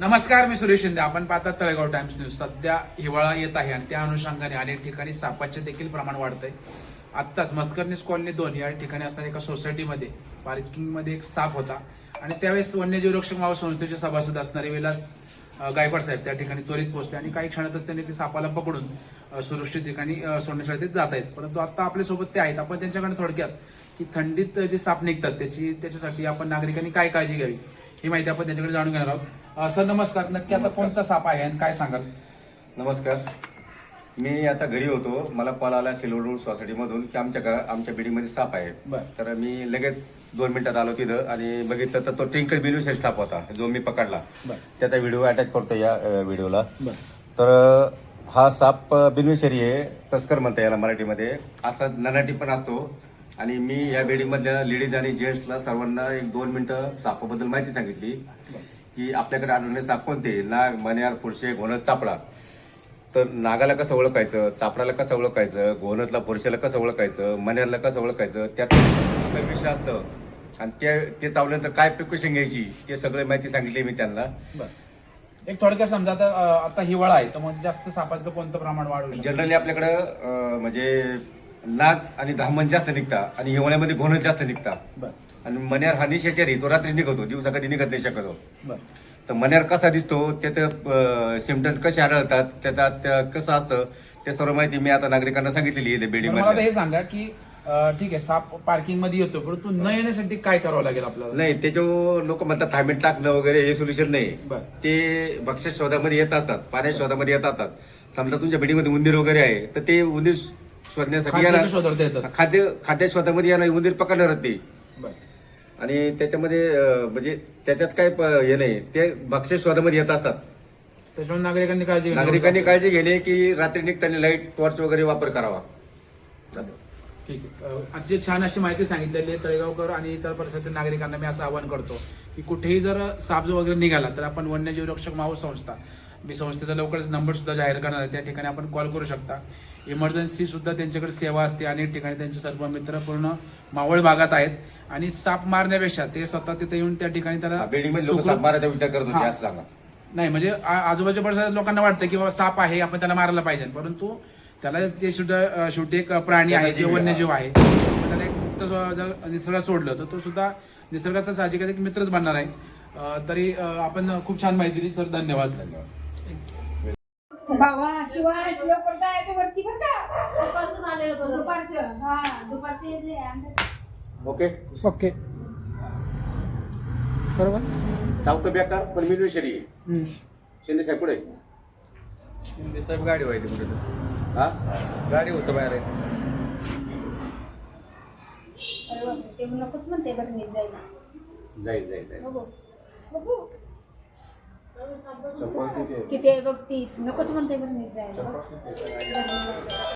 नमस्कार मी सुरेश शिंदे. आपण पाहतात तळेगाव टाइम्स न्यूज. सध्या हिवाळा येत आहे आणि त्या अनुषंगाने अनेक ठिकाणी सापाचे देखील प्रमाण वाढतंय. आत्ताच मस्करनीस कॉलनी दोन या ठिकाणी असणाऱ्या एका सोसायटीमध्ये पार्किंगमध्ये एक साप होता. आणि त्यावेळेस वन्यजीव रक्षक माव संस्थेचे सभासद असणारे विलास गायकवाड साहेब त्या ठिकाणी त्वरित पोहोचले आणि काही क्षणातच त्यांनी ते सापाला पकडून सुरक्षित ठिकाणी सोडण्यासाठी जात आहेत. परंतु आता आपल्यासोबत ते आहेत. आपण त्यांच्याकडे थोडक्यात की थंडीत जे साप निघतात त्याची त्याच्यासाठी आपण नागरिकांनी काय काळजी घ्यावी ही माहिती आपण त्यांच्याकडे जाणून घेणार आहोत. सर नमस्कार. नक्की आता कोणता साप आहे आणि काय सांगाल? नमस्कार. मी आता घरी होतो. मला कॉल आला सिल्वर रोड सोसायटीमधून की आमच्या घरा आमच्या बिल्डिंगमध्ये साप आहे. बर. तर मी लगेच दोन मिनिटात आलो तिथं आणि बघितलं तर तो टिंकर बिलविसेट साप होता जो मी पकडला. बर. त्याचा व्हिडिओ अटॅच करतो या अ, व्हिडिओला. बर. तर अ, हा साप बिनविषारी आहे तस्कर म्हणता याला मराठीमध्ये. असा ननाटी पण असतो. आणि मी या बिल्डिंगमधल्या लेडीज आणि जेंट्सला सर्वांना एक दोन मिनिटं सापाबद्दल माहिती सांगितली. की आपल्याकडे आढळणे साप कोणते नाग मण्यार फुरशे घोणस चापडा. तर नागाला कसं ओळखायचं? चापडाला कसं ओळखायचं? घोणसला फुरशेला कसं ओळखायचं? मण्यारला कसं ओळखायचं? त्यात विषय असतं. आणि ते ते चावल्यानंतर काय प्रिकॉशन घ्यायची ते सगळं माहिती सांगितली मी त्यांना. बर. एक थोडक्यात समजा आता आता हिवाळा आहे तर मग जास्त सापाचं कोणतं प्रमाण वाढू शकतं? जनरली आपल्याकडं म्हणजे नाग आणि धामण जास्त निघता आणि हिवाळ्यामध्ये घोणस जास्त निघता. बर. आणि मण्यार हा निशाचारी तो रात्री निघतो दिवसा कधी निघत नाही शकतो बर. तर मण्यार कसा दिसतो त्याचं सिमटम्स कसे आढळतात त्याच्यात त्या- कसं असतं ते सर्व माहिती मी आता नागरिकांना सांगितलेली आहे बिल्डिंग हे सांगा की ठीक आहे साप पार्किंगमध्ये येतो परंतु न येण्यासाठी काय करावं लागेल आपल्याला? नाही त्याच्यावर लोक म्हणतात थांबेट टाकणं वगैरे हे सोल्युशन नाही. ते भक्ष्य शोधामध्ये येत असतात पाण्याच्या शोधामध्ये येत असतात. समजा तुमच्या बिल्डिंगमध्ये उंदीर वगैरे आहे तर ते उंदीर शोधण्यासाठी खाद्य खाद्य शोधामध्ये येणार उंदीर पकडणार ते आणि त्याच्यामध्ये म्हणजे त्याच्यात काय हे नाही ते भक्ष्य शोधामध्ये येत असतात. त्याच्यामुळे नागरिकांनी काळजी नागरिकांनी काळजी घेणे की रात्री निघताना लाइट टॉर्च वगैरे वापर करावा. ठीक आहे. अतिशय छान अशी माहिती सांगितलेली आहे तळेगावकर आणि इतर परिसरातील नागरिकांना मी असं आवाहन करतो की कुठेही जर साप जो वगैरे निघाला तर आपण वन्यजीव रक्षक माहू संस्था मी संस्थेचा लवकरच नंबर सुद्धा जाहीर करणार आहे. त्या ठिकाणी आपण कॉल करू शकता. इमर्जन्सी सुद्धा त्यांच्याकडे सेवा असते. अनेक ठिकाणी त्यांचे सर्व मित्र पूर्ण मावळ भागात आहेत. आणि साप मारण्यापेक्षा ते स्वतः तिथे येऊन त्या ठिकाणी त्याला बिल्डिंगमध्ये लोक सुखरूप- साप मारायचा विचार करत होते हा. असं सांगा. नाही म्हणजे आ- आजूबाजूच्या परिसरात लोकांना वाटतं की बाबा साप आहे आपण त्याला मारायला पाहिजे. परंतु त्याला ते सुद्धा अ, शेवटी एक प्राणी आहे जीव किंवा आहे, वन्यजीव आहे. त्याला एक मुक्त स्व- जर निसर्गात सोडलं तर तो सुद्धा निसर्गाचा साहजिकच एक मित्रच बनणार आहे. अ, तरी अ, आपण खूप छान माहिती दिली सर धन्यवाद. धन्यवाद. बाबा शिवाय लवकर जायचं वरती बरं का? दुपारचं झालेलं बरं. दुपारचं हा दुपारचं येते ओके? ओके. बरोबर? सावतं बेकार पण मी विषारी आहे. शिंदे साहेब पुढे शिंदे साहेब गाडी व्हायची कुठे हा? गाडी होतं बाहेर. आहे. अरे बापरे ते नकोच म्हणते बरं मी जायला जाईल जाईल जाईल. बघू. बघू. चप्पल किती आहे? किती आहे बघ तीस नकोच म्हणते बरं मी जायला.